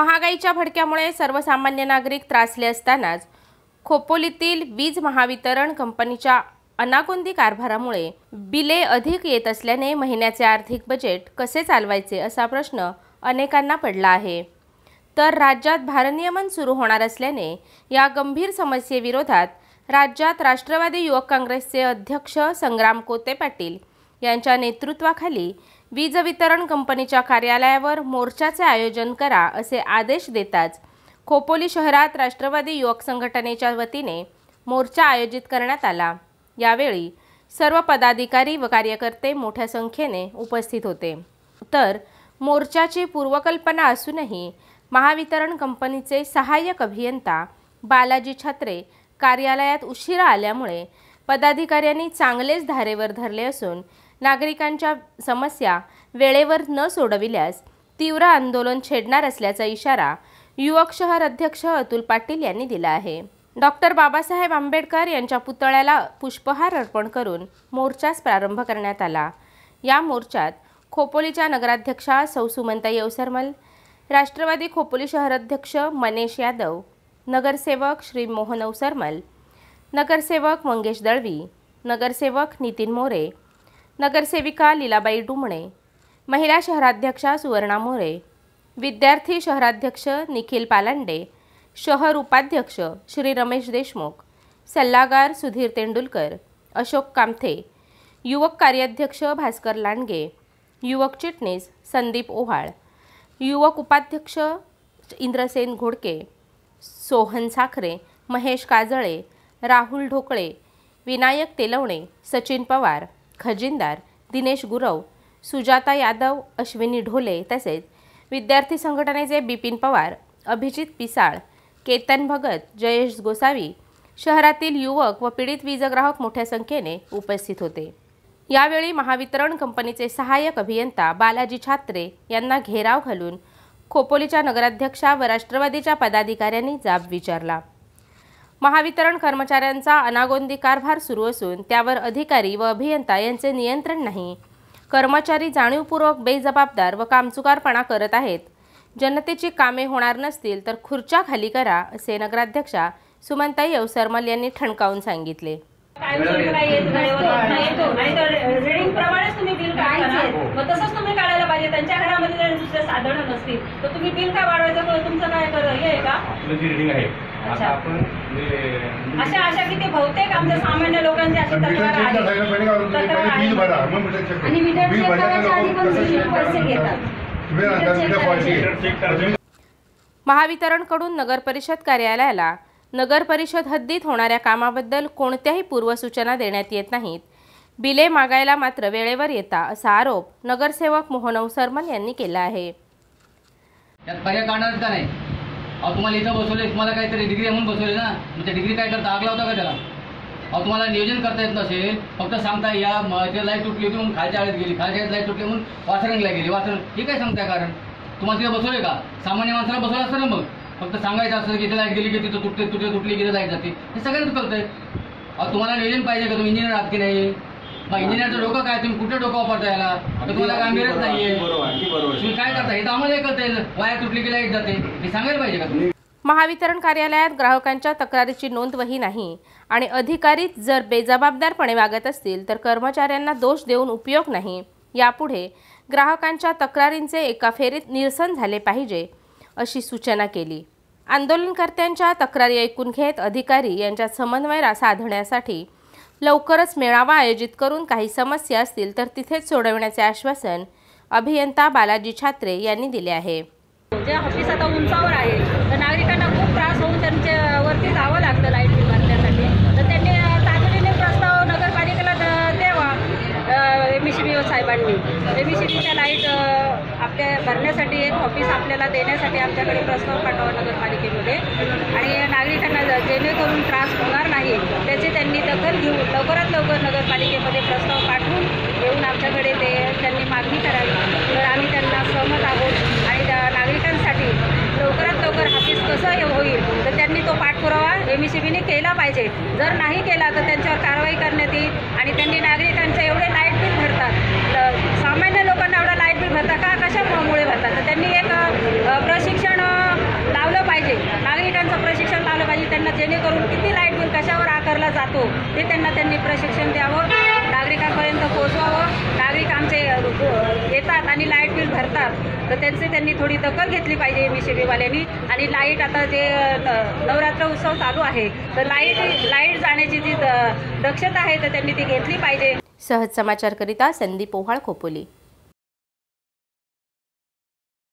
महागाईच्या भडक्यामुळे सर्वसामान्य नागरिक त्रासले असतानाच खोपोलीतील वीज महावितरण कंपनीच्या अनागोंदी कारभारामुळे बिले अधिक येत असल्याने महिन्याचे आर्थिक बजेट कसे चालवायचे असा प्रश्न अनेकांना पडला आहे. तर राज्यात भारनियमन सुरू होणार असल्याने या गंभीर समस्येविरोधात राज्यात राष्ट्रवादी युवक काँग्रेसचे अध्यक्ष संग्राम कोते पाटील यांच्या नेतृत्वाखाली वीज वितरण कंपनीच्या कार्यालयावर मोर्चाचे आयोजन करा असे आदेश देताच खोपोली शहरात राष्ट्रवादी युवक संघटनेच्या वतीने मोर्चा आयोजित करण्यात आला. यावेळी सर्व पदाधिकारी व कार्यकर्ते मोठ्या संख्येने उपस्थित होते. तर मोर्चाची पूर्वकल्पना असूनही महावितरण कंपनीचे सहाय्यक अभियंता बालाजी छत्रे कार्यालयात उशिरा आल्यामुळे पदाधिकाऱ्यांनी चांगलेच धारेवर धरले असून नागरिकांच्या समस्या वेळेवर न सोडविल्यास तीव्र आंदोलन छेडणार असल्याचा इशारा युवक शहर अध्यक्ष अतुल पाटील यांनी दिला आहे. डॉक्टर बाबासाहेब आंबेडकर यांच्या पुतळ्याला पुष्पहार अर्पण करून मोर्चास प्रारंभ करण्यात आला. या मोर्चात खोपोलीच्या नगराध्यक्षा सौ सुमंता येवसरमल राष्ट्रवादी खोपोली शहराध्यक्ष मनेश यादव नगरसेवक श्री मोहन अवसरमल नगरसेवक मंगेश दळवी नगरसेवक नितीन मोरे नगरसेविका लीलाबाई डुमणे महिला शहराध्यक्षा सुवर्णा मोरे विद्यार्थी शहराध्यक्ष निखिल पालांडे शहर उपाध्यक्ष श्री रमेश देशमुख सल्लागार सुधीर तेंडुलकर अशोक कामथे युवक कार्याध्यक्ष भास्कर लांडगे युवक चिटणीस संदीप ओहाळ युवक उपाध्यक्ष इंद्रसेन घोडके सोहन साखरे महेश काजळे राहुल ढोकळे विनायक तेलवणे सचिन पवार खजिनदार दिनेश गुरव सुजाता यादव अश्विनी ढोले तसेच विद्यार्थी संघटनेचे बिपिन पवार अभिजित पिसाळ केतन भगत जयेश गोसावी शहरातील युवक व पीडित वीजग्राहक मोठ्या संख्येने उपस्थित होते. यावेळी महावितरण कंपनीचे सहाय्यक अभियंता बालाजी छात्रे यांना घेराव घालून खोपोलीच्या नगराध्यक्षा व राष्ट्रवादीच्या पदाधिकाऱ्यांनी जाब विचारला. महावितरण कर्मचाऱ्यांचा अनागोंदी कारभार सुरू असून त्यावर अधिकारी व अभियंता यांचे नियंत्रण नाही. कर्मचारी जाणीवपूर्वक बेजबाबदार व कामचुकारपणा करत आहेत. जनतेची कामे होणार नसतील तर खुर्च्या खाली करा असे नगराध्यक्षा सुमंताई अवसरमल यांनी ठणकावून सांगितले. पाहिजे त्यांच्या घरामध्ये दुसरे साधन नसतील तर तुम्ही बिल का वाढवायचं तुमचं काय हे आहे. का आता आपण अशा अशा किती बहुतेक आमच्या सामान्य लोकांची अशी तक्रार आहे तक्रार आहे आणि मीटर चेक करायच्या आधी पण पैसे घेतात. महावितरणकडून नगरपरिषद कार्यालयाला नगरपरिषद हद्दीत होणाऱ्या कामाबद्दल कोणत्याही पूर्वसूचना देण्यात येत नाहीत. बिले मागायला मात्र वेळेवर येता असा आरोप नगरसेवक मोहन अवसरमल यांनी केला आहे. त्यात पर्याय काढणारच का नाही. अहो तुम्हाला इथं बसवले तुम्हाला काहीतरी डिग्री म्हणून बसवले ना. मग डिग्री काय करता? आग लावता का त्याला? अहो तुम्हाला नियोजन करता येत नसेल. फक्त सांगता या म- लाइट तुटली होती म्हणून खालच्या आळीत गेली. खालच्या आळीत लाइट तुटली म्हणून वासरणला गेली. वासरण हे काय सांगताय कारण. तुम्हाला तिथे बसवले का? सामान्य माणसाला बसवलं असतं ना मग. फक्त सांगायचं असतं की इथे लाइट गेली की तिथं तुटते तुटते तुटली की लाइट जाते. हे सगळ्यांना कळतंय अहो तुम्हाला नियोजन पाहिजे का? तुम्ही इंजिनियर आहात की नाही? इंजिनियरचं डोकं काय? तुम्ही कुठे डोकं वापरता याला? तर तुम्हाला गांभीर्यच नाहीये. तुम्ही काय करता? हे तर आम्हाला कळतंय. वायर तुटली की लाइट जाते. हे सांगायला पाहिजे का तुम्ही? महावितरण कार्यालयात ग्राहकांच्या तक्रारीची नोंदवही नाही आणि अधिकारीच जर बेजबाबदारपणे वागत असतील तर कर्मचाऱ्यांना दोष देऊन उपयोग नाही. यापुढे ग्राहकांच्या तक्रारींचे एका फेरीत निरसन झाले पाहिजे अशी सूचना केली. आंदोलनकर्त्यांच्या तक्रारी ऐकून घेत अधिकारी यांच्यात समन्वय साधण्यासाठी लवकरच मेळावा आयोजित करून काही समस्या असतील तर तिथेच सोडवण्याचे आश्वासन अभियंता बालाजी छात्रे यांनी दिले आहे जे ऑफिस आता उंचावर आहे तर नागरिकांना खूप त्रास होऊन त्यांच्या वरती जावं लागतं लाइट बिल भरण्यासाठी तर त्यांनी अं, तातडीने प्रस्ताव नगरपालिकेला द- द्यावा एम सी बी साहेबांनी सिटीच्या लाइट आपल्या भरण्यासाठी एक ऑफिस आपल्याला देण्यासाठी आमच्याकडे प्रस्ताव पाठवा नगरपालिकेमध्ये. आणि नागरिकांना जेणेकरून त्रास होणार नाही त्याची त्यांनी दखल घेऊन लवकरात लवकर नगरपालिकेमध्ये प्रस्ताव पाठवून येऊन आमच्याकडे ते त्यांनी मागणी करावी. एम ए सी बीने केला पाहिजे. जर नाही केला तर त्यांच्यावर कारवाई करण्यात येईल आणि त्यांनी नागरिकांचे एवढे लाइट बिल भरतात. तर सामान्य लोकांना एवढं लाइट बिल भरतात का? कशामुळे भरतात? तर त्यांनी एक प्रशिक्षण लावलं पाहिजे. नागरिकांचं प्रशिक्षण लावलं पाहिजे. त्यांना जेणेकरून किती लाइट बिल कशावर आकारला जातो ते त्यांना त्यांनी प्रशिक्षण द्यावं. लाइट तर त्यांचे त्यांनी थोडी दखल घेतली पाहिजे एम. वाल्यांनी आणि लाइट आता जे नवरात्र उत्सव चालू आहे तर लाइट लाइट जाण्याची जी दक्षता आहे तर त्यांनी ती घेतली पाहिजे. सहज समाचारकरिता संदीप ओहाळ खोपोली.